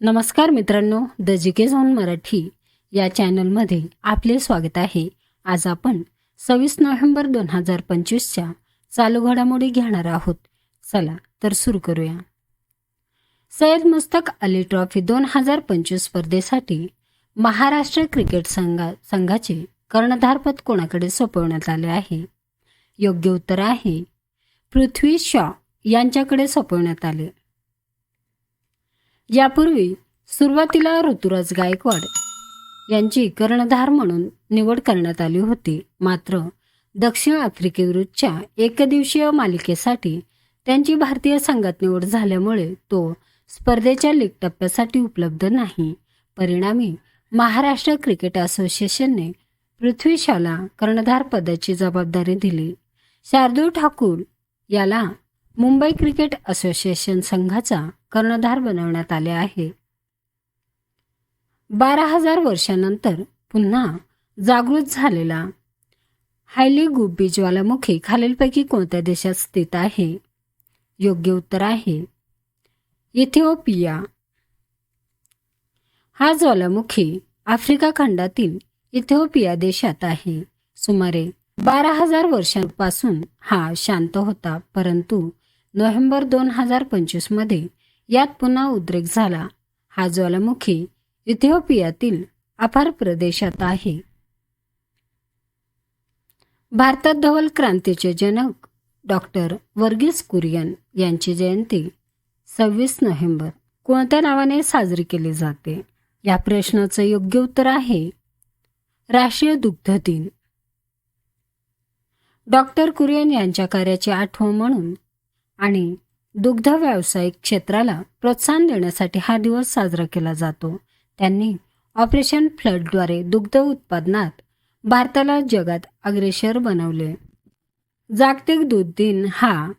नमस्कार मित्रांनो द जिके झोन मराठी या चॅनलमध्ये आपले स्वागत आहे. आज आपण सव्वीस नोव्हेंबर दोन हजार पंचवीसच्या चालू घडामोडी घेणार आहोत. चला तर सुरू करूया. सय्यद मुस्तक अली ट्रॉफी दोन हजार पंचवीस स्पर्धेसाठी महाराष्ट्र क्रिकेट संघा संघाचे कर्णधारपद कोणाकडे सोपवण्यात आले आहे? योग्य उत्तर आहे पृथ्वी शॉ यांच्याकडे सोपवण्यात आले. यापूर्वी सुरुवातीला ऋतुराज गायकवाड यांची कर्णधार म्हणून निवड करण्यात आली होती. मात्र दक्षिण आफ्रिकेविरुद्धच्या एकदिवसीय मालिकेसाठी त्यांची भारतीय संघात निवड झाल्यामुळे तो स्पर्धेच्या लीग टप्प्यासाठी उपलब्ध नाही. परिणामी महाराष्ट्र क्रिकेट असोसिएशनने पृथ्वी शाला कर्णधार पदाची जबाबदारी दिली. शार्दूल ठाकूर याला मुंबई क्रिकेट असोसिएशन संघाचा कर्णधार बनवण्यात आले आहे. बारा हजार वर्षानंतर पुन्हा जागृत झालेला हायली गुब्बी ज्वालामुखी खालीलपैकी कोणत्या देशात स्थित आहे? योग्य उत्तर आहे. इथिओपिया. हा ज्वालामुखी आफ्रिका खंडातील इथिओपिया देशात आहे. सुमारे बारा हजार वर्षांपासून हा शांत होता परंतु नोव्हेंबर दोन हजार पंचवीसमध्ये यात पुन्हा उद्रेक झाला. हा ज्वालामुखी इथिओपियातील अफार प्रदेशात आहे. भारतात धवल क्रांतीचे जनक डॉक्टर वर्गीस कुरियन यांची जयंती सव्वीस नोव्हेंबर कोणत्या नावाने साजरी केली जाते? या प्रश्नाचं योग्य उत्तर आहे राष्ट्रीय दुग्ध दिन. डॉक्टर कुरियन यांच्या कार्याची आठवण म्हणून आणि दुग्ध व्यावसायिक क्षेत्राला प्रोत्साहन देण्यासाठी हा दिवस साजरा केला जातो. त्यांनी ऑपरेशन फ्लडद्वारे दुग्ध उत्पादनात भारताला जगात अग्रेसर बनवले. जागतिक दूध दिन हा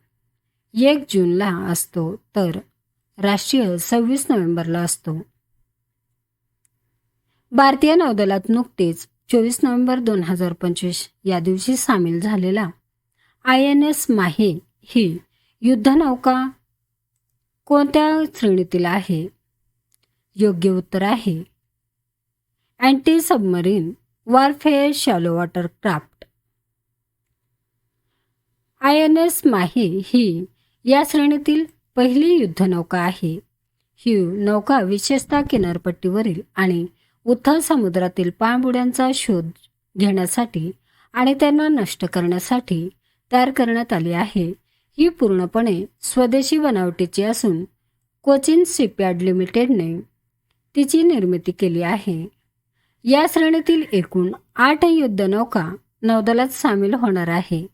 एक जूनला असतो तर राष्ट्रीय सव्वीस नोव्हेंबरला असतो. भारतीय नौदलात नुकतेच चोवीस नोव्हेंबर दोन हजार पंचवीस या दिवशी सामील झालेला आय एन एस माहे ही युद्धनौका कोणत्या श्रेणीतील आहे? योग्य उत्तर आहे. Anti submarine warfare shallow water craft. I N S Mahe ही या श्रेणीतील पहिली युद्धनौका आहे. ही नौका विशेषतः किनारपट्टीवरील आणि उथळ समुद्रातील पाणबुड्यांचा शोध घेण्यासाठी आणि त्यांना नष्ट करण्यासाठी तयार करण्यात आली आहे. ही पूर्णपणे स्वदेशी बनावटीची असून कोचिन शिपयार्ड लिमिटेडने तिची निर्मिती केली आहे. या श्रेणीतील एकूण आठ युद्धनौका नौदलात सामील होणार आहे.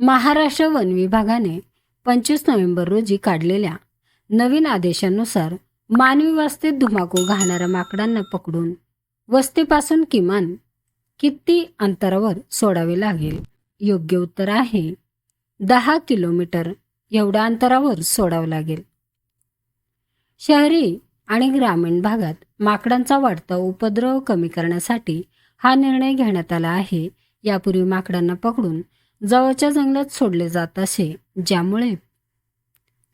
महाराष्ट्र वन विभागाने पंचवीस नोव्हेंबर रोजी काढलेल्या नवीन आदेशानुसार मानवी वस्तीत धुमाकूळ घालणाऱ्या माकडांना पकडून वस्तीपासून किमान किती अंतरावर सोडावे लागेल? योग्य उत्तर आहे. दहा किलोमीटर एवढ्या अंतरावर सोडावं लागेल. शहरी आणि ग्रामीण भागात माकडांचा वाढता उपद्रव कमी करण्यासाठी हा निर्णय घेण्यात आला आहे. यापूर्वी माकडांना पकडून जवळच्या जंगलात सोडले जात असे ज्यामुळे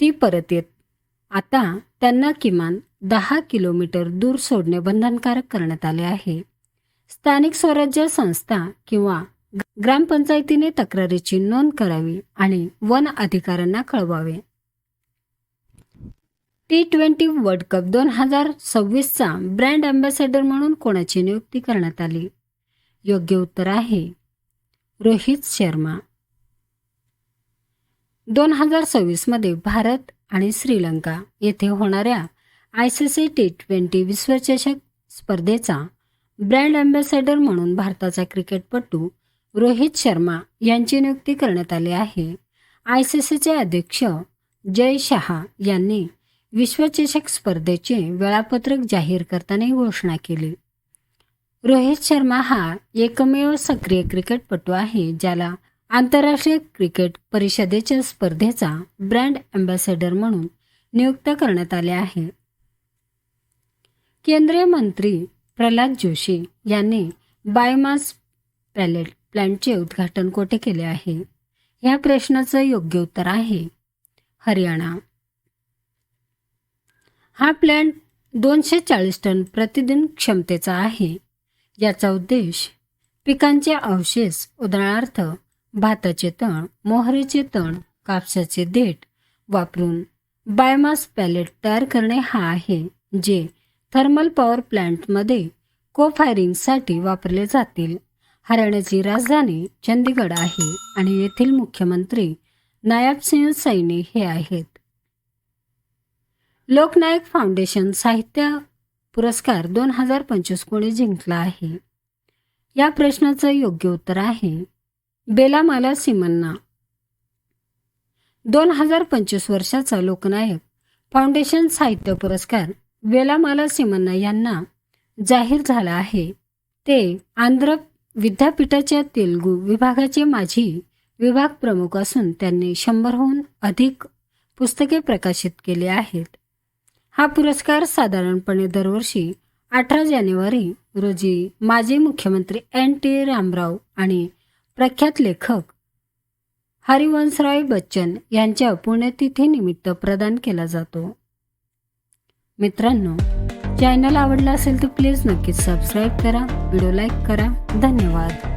ती परत येत. आता त्यांना किमान दहा किलोमीटर दूर सोडणे बंधनकारक करण्यात आले आहे. स्थानिक स्वराज्य संस्था किंवा ग्रामपंचायतीने तक्रारीची नोंद करावी आणि वन अधिकाऱ्यांना कळवावे. टी ट्वेंटी वर्ल्ड कप दोन हजार सव्वीसचा ब्रँड अँबॅसेडर म्हणून कोणाची नियुक्ती करण्यात आली? योग्य उत्तर आहे रोहित शर्मा. दोन हजार सव्वीसमध्ये भारत आणि श्रीलंका येथे होणाऱ्या I C C T twenty विश्वचषक स्पर्धेचा ब्रँड अँबॅसेडर म्हणून भारताचा क्रिकेटपटू रोहित शर्मा यांची नियुक्ती करण्यात आली आहे. आय सी सीचे अध्यक्ष जय शहा यांनी विश्वचषक स्पर्धेचे वेळापत्रक जाहीर करताना घोषणा केली. रोहित शर्मा हा एकमेव सक्रिय क्रिकेटपटू आहे ज्याला आंतरराष्ट्रीय क्रिकेट परिषदेच्या स्पर्धेचा ब्रँड अँबॅसेडर म्हणून नियुक्त करण्यात आले आहे. केंद्रीय मंत्री प्रल्हाद जोशी यांनी बायोमास पॅलेट प्लॅन्टचे उद्घाटन कोठे केले आहे? या प्रश्नाचं योग्य उत्तर आहे हरियाणा. हा प्लॅन्ट दोनशे चाळीस टन प्रतिदिन क्षमतेचा आहे. याचा उद्देश पिकांचे अवशेष उदाहरणार्थ भाताचे तण मोहरीचे तण कापसाचे देठ वापरून बायोमास पॅलेट तयार करणे हा आहे जे थर्मल पॉवर प्लांटमध्ये कोफायरिंगसाठी वापरले जातील. हरियाणाची राजधानी चंदीगड आहे आणि येथील मुख्यमंत्री नायब सिंह सैनी हे आहेत. लोकनायक फाउंडेशन साहित्य पुरस्कार दोन हजार पंचवीस कोणी जिंकला आहे. या प्रश्नाचं योग्य उत्तर आहे बेलामाला सिमन्ना. दोन हजार पंचवीस वर्षाचा लोकनायक फाउंडेशन साहित्य पुरस्कार वेलामाला सिमन्ना यांना जाहीर झाला आहे. ते आंध्र विद्यापीठाच्या तेलुगू विभागाचे माजी विभाग प्रमुख असून त्यांनी शंभरहून अधिक पुस्तके प्रकाशित केली आहेत. हा पुरस्कार साधारणपणे दरवर्षी अठरा जानेवारी रोजी माजी मुख्यमंत्री एन टी रामराव आणि प्रख्यात लेखक हरिवंशराय बच्चन यांच्या पुण्यतिथीनिमित्त प्रदान केला जातो. मित्रांनो चॅनल आवडला असेल तर प्लीज नक्कीच सबस्क्राईब करा व्हिडिओ लाईक करा. धन्यवाद.